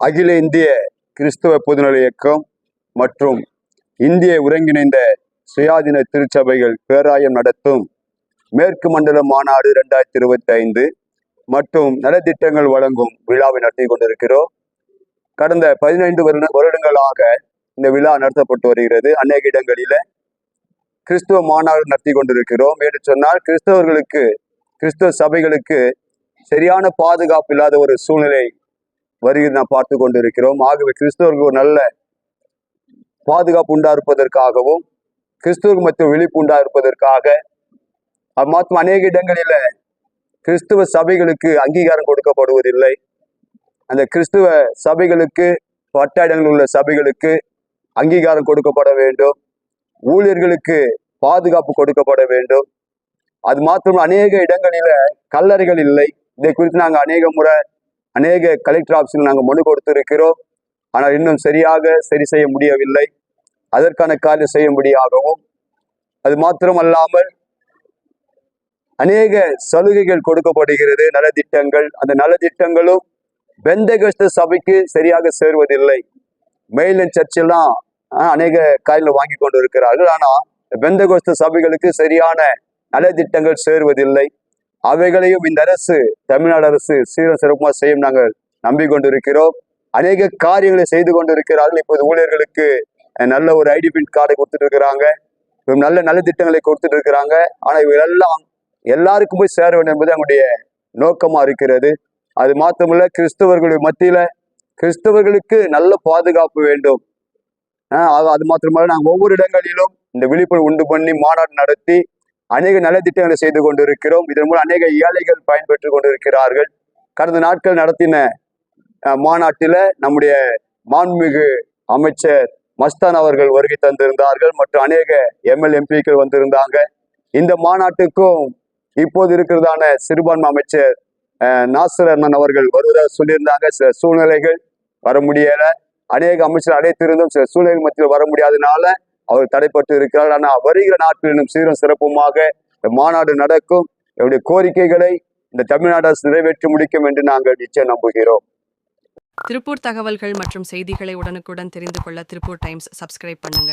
அகில இந்திய கிறிஸ்தவ பொதுநல இயக்கம் மற்றும் இந்திய ஒருங்கிணைந்த சுயாதீன திருச்சபைகள் பேராயம் நடத்தும் மேற்கு மண்டல மாநாடு ரெண்டாயிரத்தி இருபத்தி ஐந்து மற்றும் நலத்திட்டங்கள் வழங்கும் விழாவை நடத்தி கொண்டிருக்கிறோம். கடந்த பதினைந்து வருட வருடங்களாக இந்த விழா நடத்தப்பட்டு வருகிறது. அநேக இடங்களில கிறிஸ்துவ மாநாடு நடத்தி கொண்டிருக்கிறோம். என்று சொன்னால் கிறிஸ்தவர்களுக்கு கிறிஸ்தவ சபைகளுக்கு சரியான பாதுகாப்பு இல்லாத ஒரு சூழ்நிலை வருகிறது நாம் பார்த்து கொண்டிருக்கிறோம். ஆகவே கிறிஸ்தவர்களுக்கு ஒரு நல்ல பாதுகாப்பு உண்டா இருப்பதற்காகவும் கிறிஸ்துவ மத்திய விழிப்பு உண்டா இருப்பதற்காக அது மாத்திரம் அநேக இடங்களில கிறிஸ்துவ சபைகளுக்கு அங்கீகாரம் கொடுக்கப்படுவதில்லை. அந்த கிறிஸ்துவ சபைகளுக்கு பட்ட இடங்களில் உள்ள சபைகளுக்கு அங்கீகாரம் கொடுக்கப்பட வேண்டும். ஊழியர்களுக்கு பாதுகாப்பு கொடுக்கப்பட வேண்டும். அது மாத்திரம் அநேக இடங்களில கல்லறைகள் இல்லை. இதை குறித்து நாங்கள் அநேக முறை அநேக கலெக்டர் ஆஃபீஸில் நாங்கள் மனு கொடுத்திருக்கிறோம். ஆனால் இன்னும் சரியாக சரி செய்ய முடியவில்லை. அதற்கான காரியம் செய்யும்படியாகவும் அது மாத்திரமல்லாமல் அநேக சலுகைகள் கொடுக்கப்படுகிறது நலத்திட்டங்கள் அந்த நலத்திட்டங்களும் பெந்தகஸ்த சபைக்கு சரியாக சேருவதில்லை. மெயிலன் சர்ச்செல்லாம் ஆஹ், அநேக காரியம் வாங்கி கொண்டு இருக்கிறார்கள் ஆனால் பெந்தகோஸ்த சபைகளுக்கு சரியான நலத்திட்டங்கள் சேருவதில்லை. அவைகளையும் இந்த அரசு தமிழ்நாடு அரசு சீரம் சிறப்புமா செய்யும் நாங்கள் நம்பிக்கொண்டிருக்கிறோம். அநேக காரியங்களை செய்து கொண்டிருக்கிறார்கள். இப்போது ஊழியர்களுக்கு நல்ல ஒரு ஐடி பின் கார்டை கொடுத்துட்டு இருக்கிறாங்க நல்ல நல்ல திட்டங்களை கொடுத்துட்டு இருக்கிறாங்க ஆனா இவையெல்லாம் எல்லாருக்கும் போய் சேர வேண்டும் என்பது அவங்களுடைய நோக்கமா இருக்கிறது. அது மாத்திரமல்ல கிறிஸ்தவர்களுடைய மத்தியில கிறிஸ்தவர்களுக்கு நல்ல பாதுகாப்பு வேண்டும். ஆஹ் அது- அது மாத்திரமல்ல நாங்கள் ஒவ்வொரு இடங்களிலும் இந்த விழிப்புணர்வு உண்டு பண்ணி மாநாடு நடத்தி அநேக நலத்திட்டங்களை செய்து கொண்டிருக்கிறோம். இதன் மூலம் அநேக ஏழைகள் பயன்பெற்று கொண்டிருக்கிறார்கள். கடந்த நாட்கள் நடத்தின மாநாட்டில் நம்முடைய மாண்புமிகு அமைச்சர் மஸ்தான் அவர்கள் வருகை தந்திருந்தார்கள். மற்றும் அநேக எம்எல் எம்பிக்கள் வந்திருந்தாங்க. இந்த மாநாட்டுக்கும் இப்போது இருக்கிறதான சிறுபான்மை அமைச்சர் நாசர் அண்ணன் அவர்கள் வருவதாக சொல்லியிருந்தாங்க. சில சூழ்நிலைகள் வர முடியல. அநேக அமைச்சர் அடைத்திருந்தும் சில சூழ்நிலை மத்தியில் வர முடியாதனால அவர் தடைப்பட்டு இருக்கிறார். ஆனால் வருகிற நாட்களில் இன்னும் சீரும் சிறப்புமாக இந்த மாநாடு நடக்கும். என்னுடைய கோரிக்கைகளை இந்த தமிழ்நாடு அரசு நிறைவேற்றி முடிக்கும் என்று நாங்கள் நிச்சயம் நம்புகிறோம். திருப்பூர் தகவல்கள் மற்றும் செய்திகளை உடனுக்குடன் தெரிந்து கொள்ள திருப்பூர் டைம்ஸ் சப்ஸ்கிரைப் பண்ணுங்க.